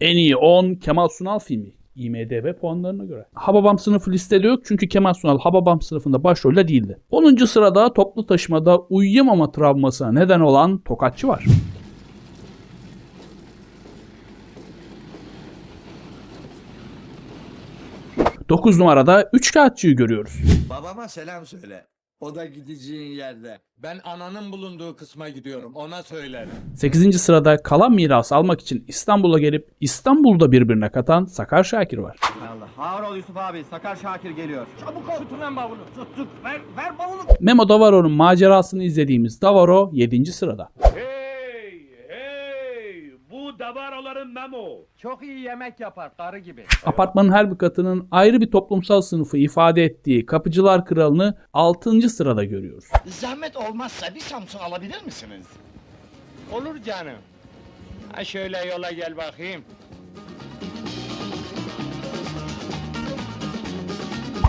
En iyi 10 Kemal Sunal filmi. IMDB puanlarına göre. Hababam sınıfı listede yok çünkü Kemal Sunal Hababam sınıfında başrolde değildi. 10. sırada toplu taşımada uyuyamama travmasına neden olan Tokatçı var. 9 numarada 3 kağıtçıyı görüyoruz. Babama selam söyle. O da gideceğin yerde. Ben ananın bulunduğu kısma gidiyorum. Ona söylerim. 8. sırada kalan mirası almak için İstanbul'a gelip İstanbul'da birbirine katan Sakar Şakir var. Allah. Ağır ol Yusuf abi. Sakar Şakir geliyor. Çabuk ol. Tutun lan bavulu. Tut tut. Ver, ver bavulu. Memo Davaro'nun macerasını izlediğimiz Davaro 7. sırada. Hey davaroların Memo. Çok iyi yemek yapar. Karı gibi. Apartmanın her bir katının ayrı bir toplumsal sınıfı ifade ettiği Kapıcılar Kralı'nı 6. sırada görüyoruz. Zahmet olmazsa bir Samsun alabilir misiniz? Olur canım. Ha şöyle yola gel bakayım.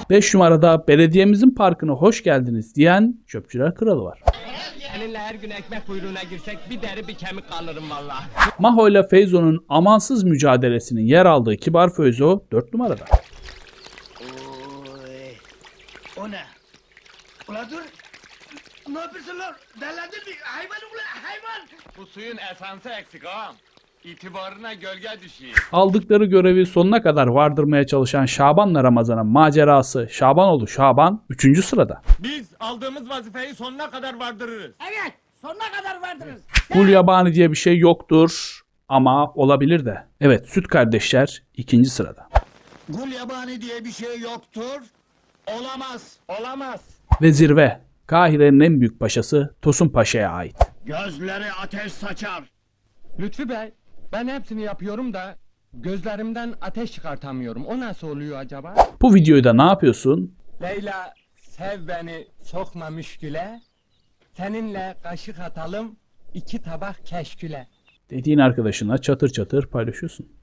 5 numarada belediyemizin parkına hoş geldiniz diyen Çöpçüler Kralı var. Seninle her gün ekmek kuyruğuna girsek bir deri bir kemik kalırım vallahi. Maho ile Feyzo'nun amansız mücadelesinin yer aldığı Kibar Feyzo 4 numarada. Oy. O ne? Ula dur. Ne yapıyorsun lan? Delendin mi? Hayvan ula hayvan. Bu suyun esansı eksik ağam. İtibarına gölge düşüyor. Aldıkları görevi sonuna kadar vardırmaya çalışan Şaban'la Ramazan'ın macerası Şabanoğlu Şaban 3. sırada. Biz aldığımız vazifeyi sonuna kadar vardırırız. Kul yabani diye bir şey yoktur ama olabilir de. Evet Süt Kardeşler 2. sırada. Gul yabani diye bir şey yoktur. Olamaz. Olamaz. Ve zirve Kahire'nin en büyük paşası Tosun Paşa'ya ait. Gözleri ateş saçar. Lütfü Bey, ben hepsini yapıyorum da gözlerimden ateş çıkartamıyorum. O nasıl oluyor acaba? Bu videoyu da ne yapıyorsun? Leyla sev beni sokma müşküle. Seninle kaşık atalım iki tabak keşküle. Dediğin arkadaşına çatır çatır paylaşıyorsun.